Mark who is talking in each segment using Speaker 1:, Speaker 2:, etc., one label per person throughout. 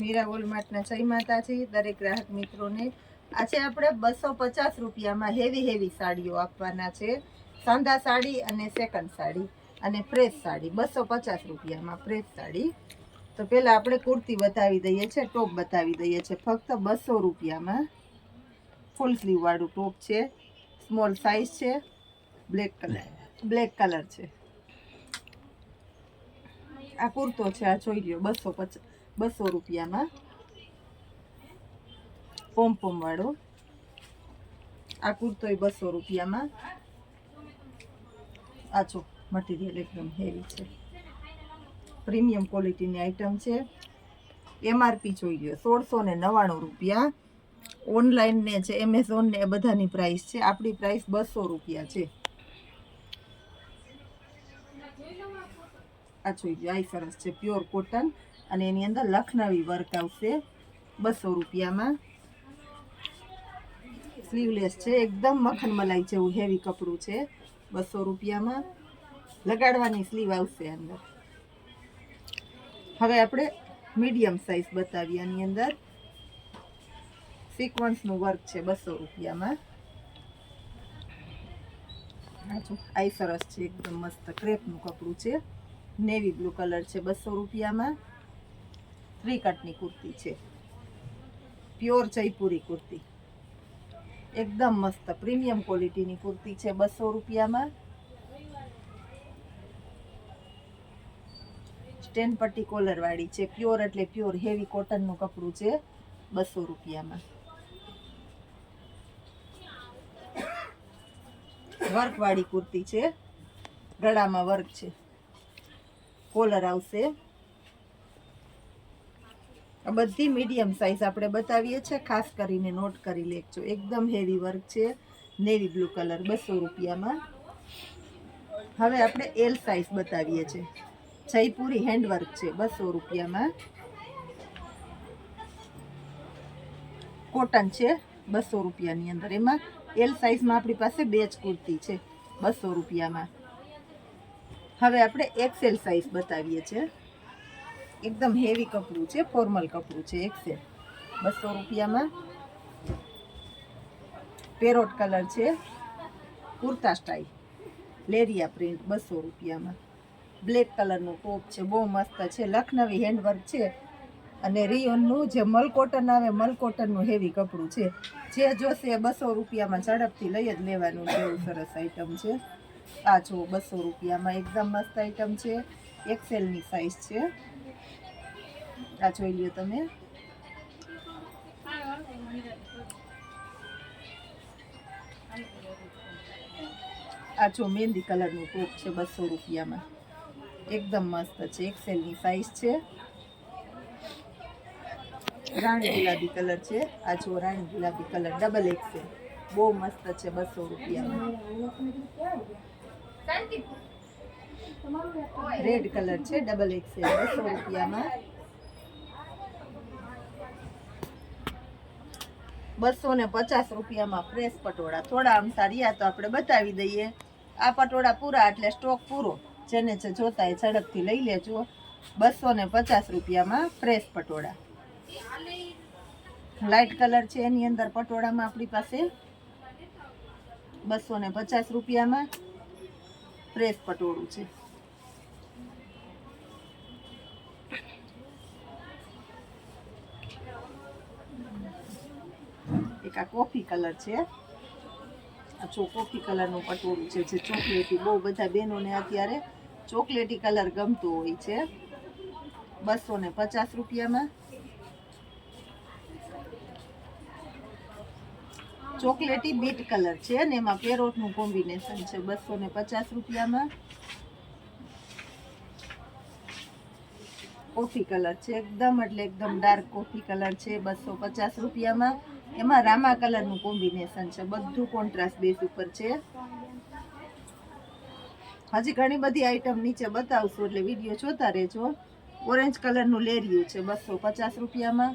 Speaker 1: મીરા વોલમાર્ટના જય માતાજી, દરેક ગ્રાહક મિત્રોને. આજે આપણે બસો પચાસ રૂપિયામાં હેવી હેવી સાડીઓ આપવાના છે. સાંધા સાડી અને સેકન્ડ સાડી અને ફ્રેશ સાડી. બસો પચાસ રૂપિયામાં ફ્રેશ સાડી. તો પહેલાં આપણે કુર્તી બતાવી દઈએ છીએ, ટોપ બતાવી દઈએ છીએ. ફક્ત બસો રૂપિયામાં ફૂલ સ્લીવવાળું ટોપ છે. સ્મોલ સાઇઝ છે. બ્લેક કલર બ્લેક કલર છે. આ કુર્તો છે, આ જોઈ લ્યો, બસો પચાસ. બસો રૂપિયામાં. પોમ પોમ વાળો. આ કુર્તોય બસો રૂપિયામાં. આછો મટીરિયલ એકદમ હેવી છે. પ્રીમિયમ ક્વોલિટીની આઈટમ છે. એમઆરપી જોઈ ગયો સોળસો ને નવ્વાણું રૂપિયા. ઓનલાઈન ને છે એમેઝોન ને એ બધાની પ્રાઇસ છે. આપણી પ્રાઇસ બસો રૂપિયા છે. આ જોઈ લો આ સરસ છે પ્યોર કોટન અને એની અંદર લખનવી વર્ક આવશે બસો રૂપિયામાં. સ્લીવલેસ છે, એકદમ મખન મલાઈ જેવું હેવી કપડું છે, બસો રૂપિયામાં. લગાડવાની સ્લીવ આવશે અંદર. હવે આપણે મીડિયમ સાઇઝ બતાવીએ આની અંદર. સિક્વન્સનું વર્ક છે બસો રૂપિયામાં. આ જો આ ય સરસ છે, એકદમ મસ્ત ક્રેપનું કપડું છે. નેવી બ્લુ કલર છે બસો રૂપિયામાં. થ્રી કટની કુર્તી છે. પ્યોર જયપુરી કુર્તી. એકદમ મસ્ત, પ્રીમિયમ ક્વોલિટીની કુર્તી છે બસો રૂપિયામાં. સ્ટેન પટ્ટી કોલર વાળી છે, પ્યોર એટલે પ્યોર હેવી કોટનનું કપડું છે, બસો રૂપિયામાં. વર્ક વાળી કુર્તી છે, ગળામાં વર્ક છે. કોલર આવશે. બધી મીડિયમ સાઇઝ આપણે બતાવીએ છીએ, ખાસ કરીને નોટ કરી લેજો. એકદમ હેવી વર્ક છે નેવી બ્લુ કલર બસો રૂપિયામાં. હવે આપણે એલ સાઇઝ બતાવીએ છીએ. જયપુરી હેન્ડવર્ક છે, બસો રૂપિયામાં. કોટન છે, બસો રૂપિયાની અંદર. એમાં એલ સાઇઝમાં આપણી પાસે બે જ કુર્તી છે, બસો રૂપિયામાં. હવે આપણે એક્સેલ સાઇઝ બતાવીએ છીએ. એકદમ હેવી કપડું છે ફોર્મલ કપડું છે એક્સેલ બસો રૂપિયામાં. પેરોટ કલર છે, કુર્તા સ્ટાઈલ લેરિયા પ્રિન્ટ બસો રૂપિયામાં. બ્લેક કલરનું ટોપ છે, બહુ મસ્ત છે, લખનવી હેન્ડવર્ક છે. અને રિયોનનું જે મલ કોટન આવે મલ કોટનનું હેવી કપડું છે. જે જોશે એ બસો રૂપિયામાં ઝડપથી લઈ જ લેવાનું છે, એવું સરસ આઈટમ છે. આ જો બસો રૂપિયામાં એકદમ મસ્ત આઈટમ છે. એક્સેલની સાઇઝ છે. આ જોઈ લ્યો તમે આ જો મહેંદી કલરનું ટોપ છે બસો રૂપિયામાં. એકદમ મસ્ત છે. એક્સેલની સાઇઝ છે. રાણી ગુલાબી કલર છે. આ જો રાણી ગુલાબી કલર ડબલ એક્સેલ બહુ મસ્ત છે બસો રૂપિયામાં. રેડ કલર છે ડબલ એક્સેલ બસો રૂપિયામાં. બસો ને પચાસ રૂપિયામાં ફ્રેશ પટોળા. થોડા અમથા રહ્યા તો આપણે બતાવી દઈએ. આ પટોળા પૂરા, એટલે સ્ટોક પૂરો. જેને જે જોતા એ ઝડપથી લઈ લેજો. બસો ને પચાસ રૂપિયામાં ફ્રેશ પટોળા. લાઇટ કલર છે એની અંદર પટોળામાં આપણી પાસે. બસો ને પચાસ રૂપિયામાં ફ્રેશ પટોળું છે. એક આ કોફી કલર છે. આ જો કોફી કલરનું પટોળું છે, જે ચોકલેટી બહુ બધા બહેનોને અત્યારે ચોકલેટી કલર ગમતો હોય છે. બસો ને પચાસ રૂપિયામાં. ચોકલેટી બીટ કલર છે ને એમાં પેરોટનું કોમ્બિનેશન છે, બસો ને પચાસ રૂપિયામાં. કોફી કલર છે એકદમ, એટલે એકદમ ડાર્ક કોફી કલર છે, બસો પચાસ રૂપિયામાં. એમાં રામા કલરનું કોમ્બિનેશન છે, બધું કોન્ટ્રાસ્ટ બેઝ ઉપર છે. હજી ઘણી બધી આઈટમ નીચે બતાવશું, એટલે વીડિયો જોતા રહેજો. ઓરેન્જ કલરનું લેરિયું છે, બસો પચાસ રૂપિયામાં.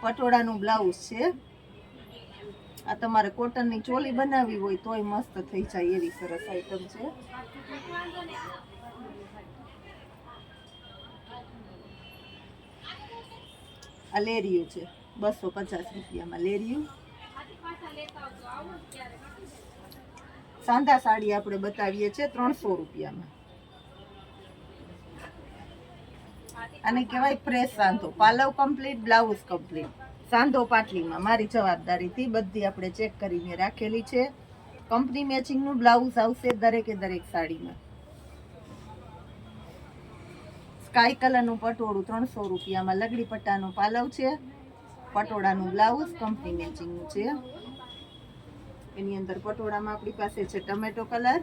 Speaker 1: પટોળાનું બ્લાઉઝ છે. આ તમારે કોટનની ચોલી બનાવવી હોય તોય મસ્ત થઈ જાય એવી સરસ આઈટમ છે. આ લેરિયું છે. બસો પચાસ રૂપિયામાં લેરિયું સાંધા સાડી આપણે બતાવીએ છીએ ત્રણસો રૂપિયામાં. અને કહેવાય પ્રેસ સાંધો. પાલવ કમ્પ્લીટ બ્લાઉઝ કમ્પ્લીટ સાંધો પાટલીમાં. મારી જવાબદારીથી બધી આપણે ચેક કરીને રાખેલી છે. કંપની મેચિંગનું બ્લાઉઝ આવશે દરેકે દરેક સાડીમાં. સ્કાય કલરનું પટોળું ત્રણસો રૂપિયામાં લગડી પટ્ટાનો પાલવ છે, પટોળાનું બ્લાઉઝ, કંપની મેચિંગનું છે. એની અંદર પટોળામાં આપણી પાસે છે ટમેટો કલર,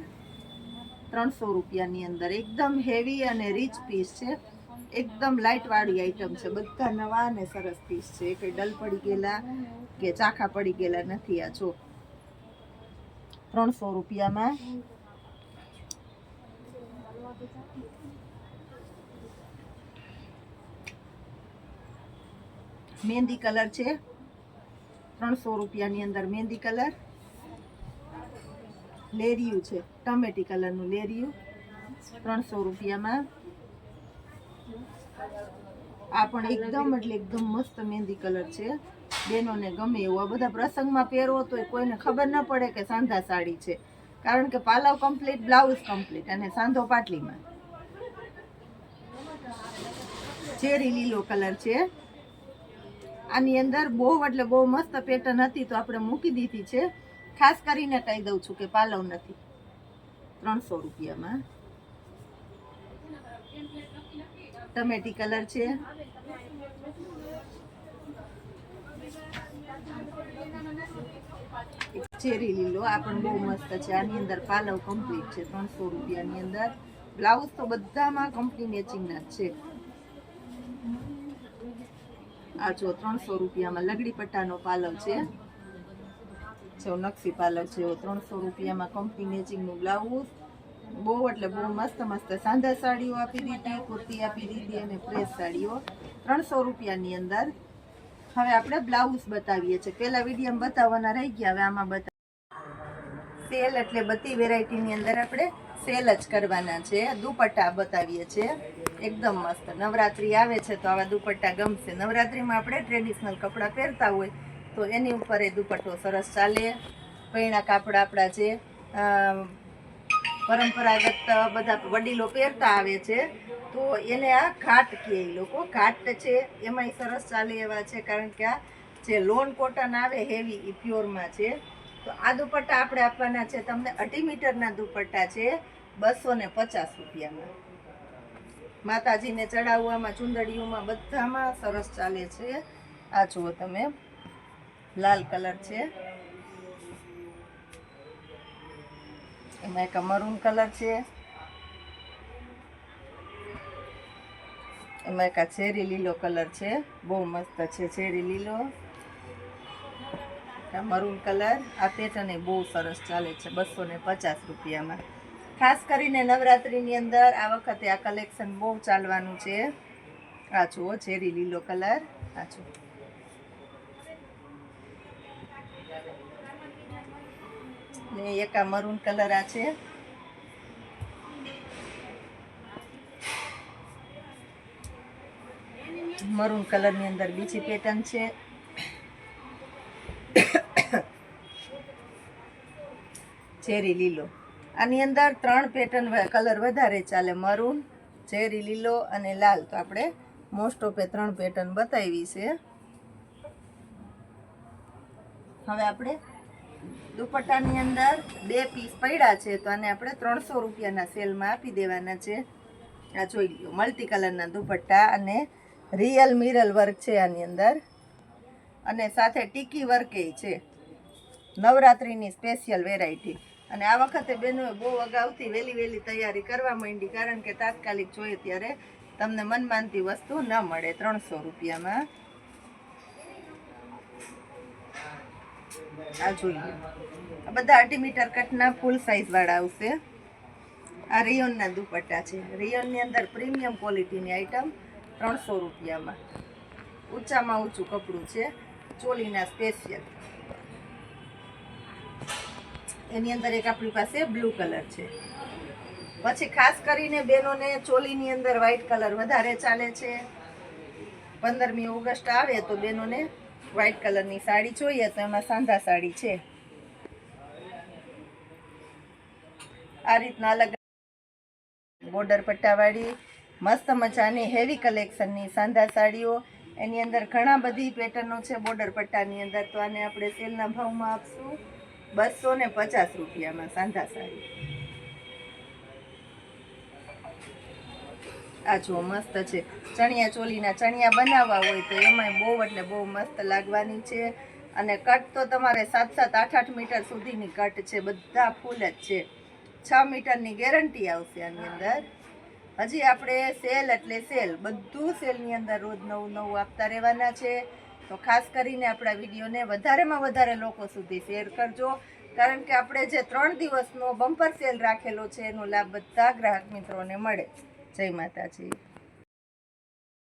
Speaker 1: ત્રણસો રૂપિયાની અંદર એકદમ હેવી અને રીચ પીસ છે. એકદમ લાઇટવાળી આઈટમ છે, બધા નવા અને સરસ પીસ છે. કે ડલ પડી ગયેલા કે ચાખા પડી ગયેલા નથી આ, જો. ત્રણસો રૂપિયામાં. મહેંદી કલર છે. ત્રણસો રૂપિયાની અંદર મહેંદી કલર. લેરિયું છે, ટમેટી કલરનું લેરિયું. ત્રણસો રૂપિયામાં. આ પણ એકદમ એટલે એકદમ મસ્ત મહેંદી કલર છે. બેનોને ગમે એવું, આ બધા પ્રસંગમાં પહેરવો તો કોઈને ખબર ન પડે કે સાંધા સાડી છે. કારણ કે પાલવ કમ્પ્લીટ બ્લાઉઝ કમ્પ્લીટ અને સાંધો પાટલીમાં. ચેરી લીલો કલર છે. આની અંદર બહુ એટલે બહુ મસ્ત પેટર્ન હતી તો આપણે મૂકી દીધી છે. ખાસ કરીને કહી દઉં છું કે પાલવ નથી. ત્રણસો રૂપિયામાં. ટમેટી કલર છે. ચેરી લીલો, આ પણ બહુ મસ્ત છે. આની અંદર પાલવ કમ્પ્લીટ છે, ત્રણસો રૂપિયાની અંદર. બ્લાઉઝ તો બધામાં કંપની મેચિંગના જ છે. આ જો ત્રણસો રૂપિયામાં લગડી પટ્ટાનો પાલવ છે. જો નકશી પાલવ છે ત્રણસો રૂપિયામાં કંપની મેચિંગનું બ્લાઉઝ બહુ એટલે બહુ મસ્ત મસ્ત સાંધા સાડીઓ આપી દીધી, કુર્તી આપી દીધી અને પ્રેસ સાડીઓ. ત્રણસો રૂપિયાની અંદર. હવે આપણે બ્લાઉઝ બતાવીએ છીએ. પહેલા વીડિયો બતાવવાના રહી ગયા, હવે આમાં બતા સેલ એટલે બધી વેરાયટીની અંદર આપણે સેલ જ કરવાના છે. દુપટ્ટા બતાવીએ છીએ. એકદમ મસ્ત. નવરાત્રી આવે છે તો આવા દુપટ્ટા ગમશે. નવરાત્રીમાં આપણે ટ્રેડિશનલ કપડાં પહેરતા હોય તો એની ઉપર એ દુપટ્ટો સરસ ચાલે. પૈણા કાપડ આપણા જે પરંપરાગત બધા વડીલો પહેરતા આવે છે, તો એને આ ઘાટ કહે એ લોકો. ઘાટ છે, એમાંય સરસ ચાલે એવા છે કારણ કે આ જે લોન કોટન આવે હેવી એ પ્યોરમાં છે. તો આ દુપટ્ટા આપણે આપવાના છે. તમને અઢી મીટરના દુપટ્ટા છે બસો ને પચાસ રૂપિયામાં માતાજીને ચડાવવામાં, ચુંદડીઓમાં બધામાં સરસ ચાલે છે. આ જુઓ તમે, લાલ કલર છે. એમાં એક મરૂન કલર છે. એમાં એક આ ઝેરી લીલો કલર છે. બહુ મસ્ત છે ઝેરી લીલો. આ મરૂન કલર આ પેટર્ન એ બહુ સરસ ચાલે છે, બસો ને પચાસ રૂપિયામાં. ખાસ કરીને નવરાત્રિની અંદર આ વખતે આ કલેક્શન બહુ ચાલવાનું છે. આ જુઓ, ઝેરી લીલો કલર આ જુઓ. ને એક આ મરૂન કલર આ છે. મરૂન કલરની અંદર બીજી પેટર્ન છે. ચેરી લીલો. આની અંદર ત્રણ પેટર્ન કલર વધારે ચાલે. મરૂન, ઝેરી લીલો અને લાલ. તો આપણે મોસ્ટ ઓફ એ ત્રણ પેટર્ન બતાવી છે. હવે આપણે દુપટ્ટાની અંદર બે પીસ પડ્યા છે. તો આને આપણે ત્રણસો રૂપિયાના સેલમાં આપી દેવાના છે. આ જોઈ લો મલ્ટી કલરના દુપટ્ટા અને રિયલ મિરલ વર્ક છે આની અંદર. અને સાથે ટીકી વર્ક એ છે. નવરાત્રિની સ્પેશિયલ વેરાયટી અને આ વખતે બહેનોએ બહુ અગાઉથી વહેલી વહેલી તૈયારી કરવા માંડી, કારણ કે તાત્કાલિક જોઈએ ત્યારે તમને મનમાનતી વસ્તુ ન મળે ત્રણસો રૂપિયામાં. આ જોઈએ. આ બધા અઢી મીટર કટના ફૂલ સાઇઝવાળા આવશે. આ રિયોનના દુપટ્ટા છે. રિયોનની અંદર પ્રીમિયમ ક્વોલિટીની આઈટમ ત્રણસો રૂપિયામાં. ઊંચામાં ઊંચું કપડું છે. ચોલીના સ્પેશિયલ એની અંદર એક આપણી પાસે બ્લુ કલર છે. પછી ખાસ કરીને બેનોને ચોલીની અંદર વ્હાઈટ કલર વધારે ચાલે છે. પંદરમી ઓગસ્ટ આવે તો બેનોને વ્હાઈટ કલરની સાડી જોઈએ તો એમાં સાંધા સાડી છે. આ રીતના અલગ બોર્ડર પટ્ટાવાળી, મસ્ત મજાની હેવી કલેક્શનની સાંધા સાડીઓ. એની અંદર ઘણા બધી પેટર્નો છે બોર્ડર પટ્ટાની અંદર. તો આને આપણે સેલના ભાવમાં આપશું. બસો ને પચાસ રૂપિયામાં સાંધા સાડી. આ જો મસ્ત છે. ચણિયા ચોલીના ચણિયા બનાવવા હોય તો એમાંય બહુ એટલે બહુ મસ્ત લાગવાની છે. અને કટ તો તમારે સાત સાત આઠ આઠ મીટર સુધીની કટ છે. બધા ફૂલ જ છે. છ મીટરની ગેરંટી આવશે આની અંદર. હજી આપણે સેલ એટલે સેલ. બધું સેલની અંદર રોજ નવું નવું આપતા રહેવાના છે. તો ખાસ કરીને આપણા વિડીયોને વધારેમાં વધારે લોકો સુધી શેર કરજો. કારણ કે આપણે જે ત્રણ દિવસનો બમ્પર સેલ રાખેલો છે, એનો લાભ બધા ગ્રાહક મિત્રોને મળે. જય માતાજી.